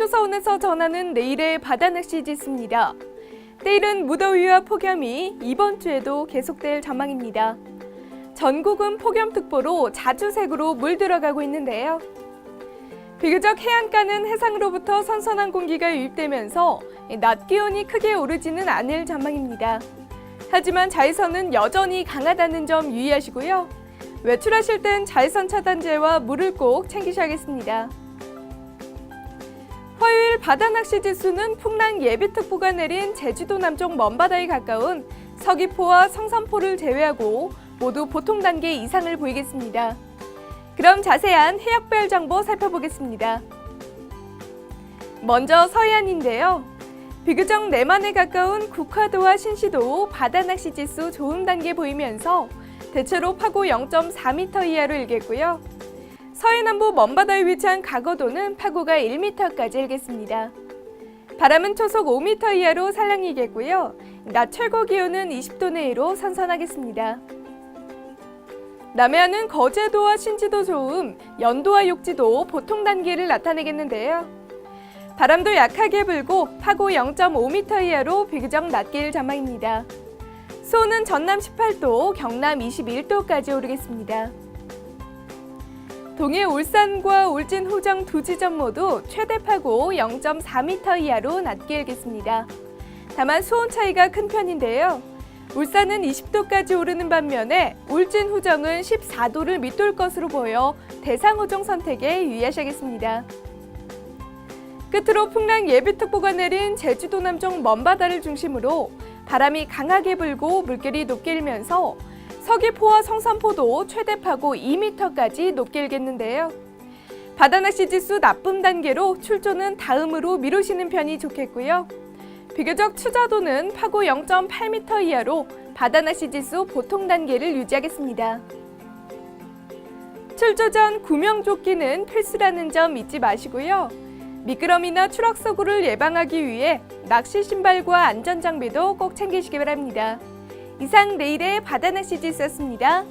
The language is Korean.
해상조사원에서 전하는 내일의 바다 낚시 지수입니다. 내일은 무더위와 폭염이 이번 주에도 계속될 전망입니다. 전국은 폭염특보로 자주색으로 물들어가고 있는데요. 비교적 해안가는 해상으로부터 선선한 공기가 유입되면서 낮 기온이 크게 오르지는 않을 전망입니다. 하지만 자외선은 여전히 강하다는 점 유의하시고요. 외출하실 땐 자외선 차단제와 물을 꼭 챙기셔야겠습니다. 화요일 바다 낚시 지수는 풍랑 예비특보가 내린 제주도 남쪽 먼바다에 가까운 서귀포와 성산포를 제외하고 모두 보통 단계 이상을 보이겠습니다. 그럼 자세한 해역별 정보 살펴보겠습니다. 먼저 서해안인데요. 비교적 내만에 가까운 국화도와 신시도 바다 낚시 지수 좋은 단계 보이면서 대체로 파고 0.4m 이하로 일겠고요. 서해남부 먼바다에 위치한 가거도는 파고가 1m까지 일겠습니다. 바람은 초속 5m 이하로 살랑이겠고요. 낮 최고 기온은 20도 내외로 선선하겠습니다. 남해안은 거제도와 신지도 좋음, 연도와 욕지도 보통 단계를 나타내겠는데요. 바람도 약하게 불고 파고 0.5m 이하로 비교적 낮길 전망입니다. 수온은 전남 18도, 경남 21도까지 오르겠습니다. 동해 울산과 울진 호정 두 지점 모두 최대 파고 0.4m 이하로 낮게 일겠습니다. 다만 수온 차이가 큰 편인데요. 울산은 20도까지 오르는 반면에 울진 호정은 14도를 밑돌 것으로 보여 대상 호정 선택에 유의하셔야겠습니다. 끝으로 풍랑 예비특보가 내린 제주도 남쪽 먼바다를 중심으로 바람이 강하게 불고 물결이 높게 일면서 서귀포와 성산포도 최대 파고 2m까지 높게 일겠는데요. 바다낚시 지수 나쁨 단계로 출조는 다음으로 미루시는 편이 좋겠고요. 비교적 추자도는 파고 0.8m 이하로 바다낚시 지수 보통 단계를 유지하겠습니다. 출조 전 구명조끼는 필수라는 점 잊지 마시고요. 미끄럼이나 추락 사고를 예방하기 위해 낚시 신발과 안전 장비도 꼭 챙기시기 바랍니다. 이상 내일의 바다낚시 지수였습니다.